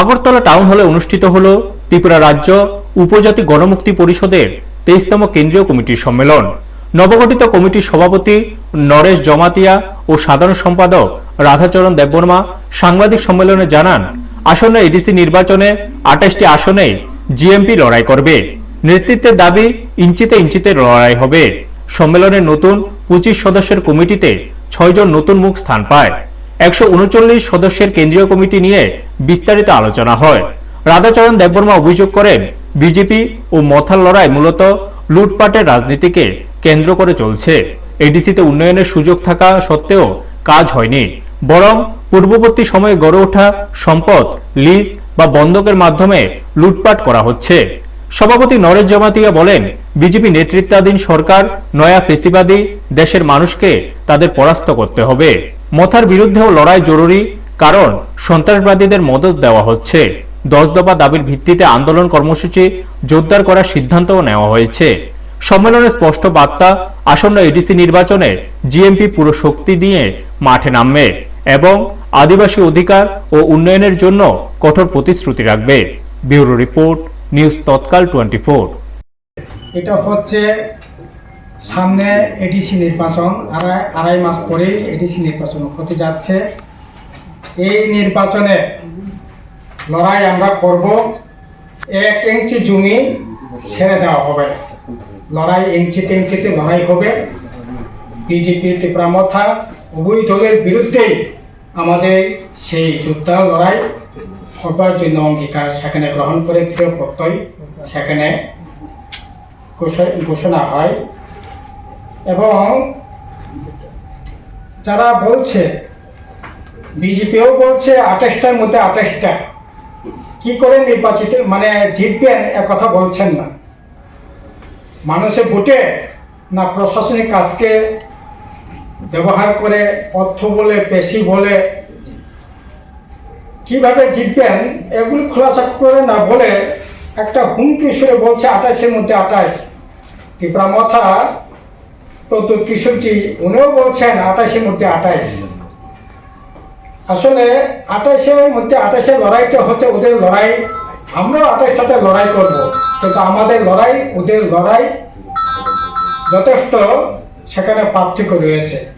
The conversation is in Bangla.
আগরতলা টাউন হলে অনুষ্ঠিত হল ত্রিপুরা রাজ্য উপজাতি গণমুক্তি পরিষদের তেইশতম কেন্দ্রীয় কমিটির সম্মেলন। নবগঠিত কমিটির সভাপতি নরেশ জমাতিয়া ও সাধারণ সম্পাদক রাধাচরণ দেববর্মা সাংবাদিক সম্মেলনে জানান, আসন্ন এডিসি নির্বাচনে আঠাশটি আসনে জিএমপি লড়াই করবে। নেতৃত্বের দাবি, ইঞ্চিতে ইঞ্চিতে লড়াই হবে। সম্মেলনের নতুন পঁচিশ সদস্যের কমিটিতে ছয়জন নতুন মুখ স্থান পায়। একশো উনচল্লিশ সদস্যের কেন্দ্রীয় কমিটি নিয়ে বিস্তারিত আলোচনা হয়। রাধাচরণ দেববর্মা অভিযোগ করেন, বিজেপি ও মথার লড়াই মূলত লুটপাটের রাজনীতিকে কেন্দ্র করে চলছে। এডিসিতে উন্নয়নের সুযোগ থাকা সত্ত্বেও কাজ হয়নি। বরং পূর্ববর্তী সময়ে গড়ে ওঠা সম্পদ, লিজ বা বন্ধকের মাধ্যমে লুটপাট করা হচ্ছে। সভাপতি নরেশ জমাতিয়া বলেন, বিজেপি নেতৃত্বাধীন সরকার নয়া ফেসিবাদী দেশের মানুষকে তাদের পরাস্ত করতে হবে। মথার বিরুদ্ধেও লড়াই জরুরি, কারণ সন্ত্রাসবাদীদের মদত দেওয়া হচ্ছে। দশ দফা দাবির ভিত্তিতে আন্দোলন কর্মসূচি জোরদার করার সিদ্ধান্তও নেওয়া হয়েছে। সম্মেলনে স্পষ্ট বার্তা, আসন্ন এডিসি নির্বাচনে জিএমপি পুরো শক্তি দিয়ে মাঠে নামবে এবং আদিবাসী অধিকার ও উন্নয়নের জন্য কঠোর প্রতিশ্রুতি রাখবে। Bureau report, news Tatkal twenty four এটা হচ্ছে সামনে এডিসি নির্বাচন, আড়াই আড়াই মাস পরেই এডিসি নির্বাচন হতে যাচ্ছে। এই নির্বাচনে লড়াই আমরা করব। এক ইঞ্চি জমি ছেড়ে দেওয়া হবে। লড়াই ইঞ্চিতে ইঞ্চিতে লড়াই হবে। বিজেপি ত্রিপুরামথা উভয় দলের বিরুদ্ধেই আমাদের সেই যুদ্ধ, লড়াই করবার জন্য অঙ্গীকার সেখানে গ্রহণ করে দৃঢ় প্রত্যয় সেখানে ঘোষণা হয়। এবং যারা বলছে, বিজেপিও বলছে আঠাশটার মধ্যে আঠাশটা। কি করে নির্বাচিত মানে জিতবেন কথা বলছেন না। মানুষে ভোটে না প্রশাসনিক কাজকে ব্যবহার করে অর্থ বলে, পেশি বলে, কীভাবে জিতবেন এগুলি খোলাসা করে না বলে একটা হুমকি সুরে বলছে আঠাশের মধ্যে আঠাশ। ত্রিপুরা মথা প্রদ্যুৎ কিশোরজি উনিও বলছেন আঠাশের মধ্যে আঠাশ। আসলে আঠাশের মধ্যে আঠাশের লড়াইটা হচ্ছে ওদের লড়াই। আমরাও আঠাশের সাথে লড়াই করব। কিন্তু আমাদের লড়াই, ওদের লড়াই যথেষ্ট সেখানে পার্থক্য রয়েছে।